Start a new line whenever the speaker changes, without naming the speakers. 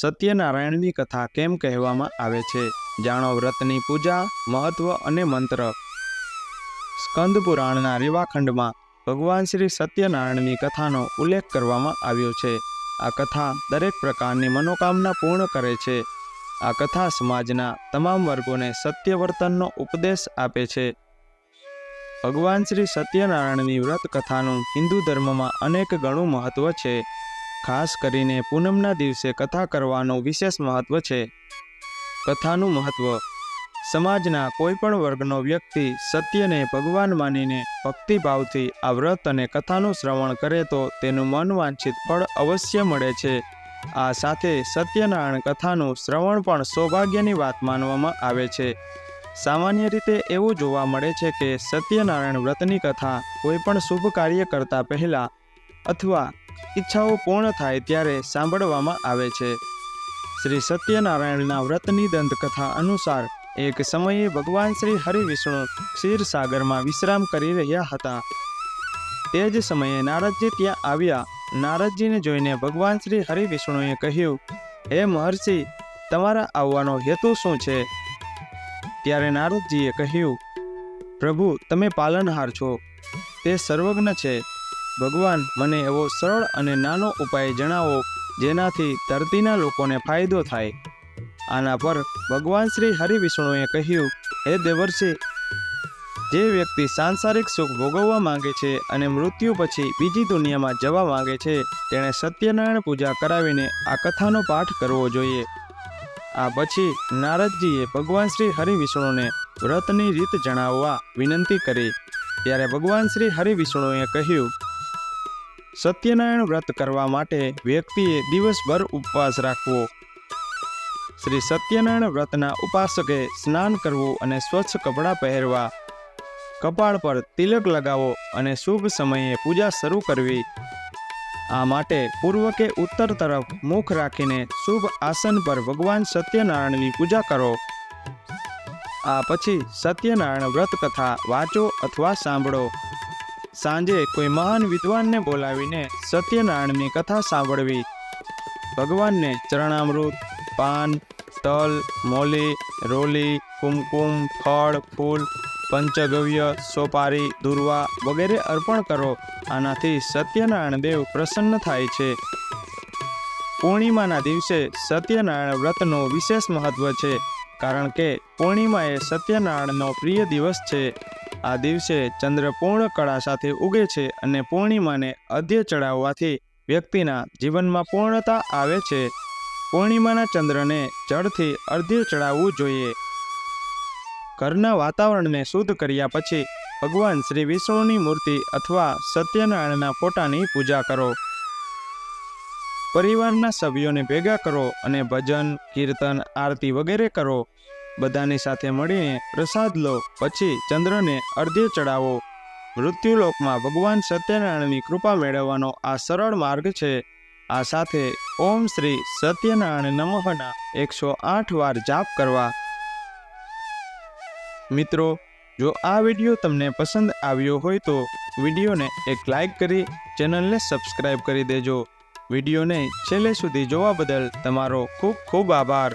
સત્યનારાયણની કથા કેમ કહેવામાં આવે છે? જાણો વ્રતની પૂજા, મહત્વ અને મંત્ર. સ્કંદ પુરાણના રેવાખંડમાં ભગવાન શ્રી સત્યનારાયણની કથાનો ઉલ્લેખ કરવામાં આવ્યો છે. આ કથા દરેક પ્રકારની મનોકામના પૂર્ણ કરે છે. આ કથા સમાજના તમામ વર્ગોને સત્ય વર્તનનો ઉપદેશ આપે છે. ભગવાન શ્રી સત્યનારાયણની વ્રત કથાનું હિન્દુ ધર્મમાં અનેક ગણું મહત્વ છે. ખાસ કરીને પૂનમના દિવસે કથા કરવાનું વિશેષ મહત્વ છે. કથાનું મહત્વ. સમાજના કોઈપણ વર્ગનો વ્યક્તિ સત્યને ભગવાન માનીને ભક્તિભાવથી આ વ્રત અને કથાનું શ્રવણ કરે તો તેનું મન વાંછિત ફળ અવશ્ય મળે છે. આ સાથે સત્યનારાયણ કથાનું શ્રવણ પણ સૌભાગ્યની વાત માનવામાં આવે છે. સામાન્ય રીતે એવું જોવા મળે છે કે સત્યનારાયણ વ્રતની કથા કોઈપણ શુભ કાર્ય કરતા પહેલાં અથવા ઈચ્છાઓ પૂર્ણ થાય ત્યારે સાંભળવામાં આવે છે. શ્રી સત્યનારાયણના વ્રતની દંતકથા અનુસાર એક સમયે ભગવાન શ્રી હરિવિષ્ણુ ક્ષીરસાગરમાં વિશ્રામ કરી રહ્યા હતા. તે જ સમયે નારદજી ત્યાં આવ્યા. નારદજીને જોઈને ભગવાન શ્રી હરિવિષ્ણુએ કહ્યું, હે મહર્ષિ, તમારા આવવાનો હેતુ શું છે? ત્યારે નારદજીએ કહ્યું, પ્રભુ, તમે પાલનહાર છો. તે સર્વજ્ઞ છે. ભગવાન, મને એવો સરળ અને નાનો ઉપાય જણાવો, જેનાથી ધરતીના લોકોને ફાયદો થાય. આના પર ભગવાન શ્રી હરિવિષ્ણુએ કહ્યું, હે દેવર્ષિ, જે વ્યક્તિ સાંસારિક સુખ ભોગવવા માંગે છે અને મૃત્યુ પછી બીજી દુનિયામાં જવા માંગે છે, તેણે સત્યનારાયણ પૂજા કરાવીને આ કથાનો પાઠ કરવો જોઈએ. આ પછી નારદજીએ ભગવાન શ્રી હરિવિષ્ણુને વ્રતની રીત જણાવવા વિનંતી કરી. ત્યારે ભગવાન શ્રી હરિવિષ્ણુએ કહ્યું સત્યનારાયણ વ્રત કરવા માટે વ્યક્તિએ દિવસભર ઉપવાસ રાખવો. શ્રી સત્યનારાયણ વ્રતના ઉપાસકે સ્નાન કરવું અને સ્વચ્છ કપડાં પહેરવા. કપાળ પર તિલક લગાવો અને શુભ સમયે પૂજા શરૂ કરવી. આ માટે પૂર્વ કે ઉત્તર તરફ મુખ રાખીને શુભ આસન પર ભગવાન સત્યનારાયણની પૂજા કરો. આ પછી સત્યનારાયણ વ્રત કથા વાંચો અથવા સાંભળો. સાંજે કોઈ મહાન વિદ્વાનને બોલાવીને સત્યનારાયણની કથા સાંભળવી. ભગવાનને ચરણામૃત, પાન, તલ, મોલી, રોલી, કુમકુમ, ફળ, ફૂલ, પંચગવ્ય, સોપારી, દુર્વા વગેરે અર્પણ કરો. આનાથી સત્યનારાયણ દેવ પ્રસન્ન થાય છે. પૂર્ણિમાના દિવસે સત્યનારાયણ વ્રતનો વિશેષ મહત્વ છે, કારણ કે પૂર્ણિમા એ સત્યનારાયણનો પ્રિય દિવસ છે. આ દિવસે ચંદ્ર પૂર્ણ કળા સાથે ઉગે છે અને પૂર્ણિમાને અધ્ય ચડાવવાથી વ્યક્તિના જીવનમાં પૂર્ણતા આવે છે. પૂર્ણિમાના ચંદ્રને જળથી અર્ધ્ય ચડાવવું જોઈએ. ઘરના વાતાવરણને શુદ્ધ કર્યા પછી ભગવાન શ્રી વિષ્ણુની મૂર્તિ અથવા સત્યનારાયણના ફોટાની પૂજા કરો. પરિવારના સભ્યોને ભેગા કરો અને ભજન, કીર્તન, આરતી વગેરે કરો. બધાની સાથે મળીને પ્રસાદ લો, પછી ચંદ્રને અર્ધ્ય ચડાવો મૃત્યુલોકમાં ભગવાન સત્યનારાયણની કૃપા મેળવવાનો આ સરળ માર્ગ છે. આ સાથે ઓમ શ્રી સત્યનારાયણ નમઃના એકસો આઠ વાર જાપ કરવા. મિત્રો, જો આ વીડિયો તમને પસંદ આવ્યો હોય તો વિડીયોને એક લાઇક કરી, ચેનલને સબસ્ક્રાઈબ કરી દેજો. વિડીયોને છેલ્લે સુધી જોવા બદલ તમારો ખૂબ ખૂબ આભાર.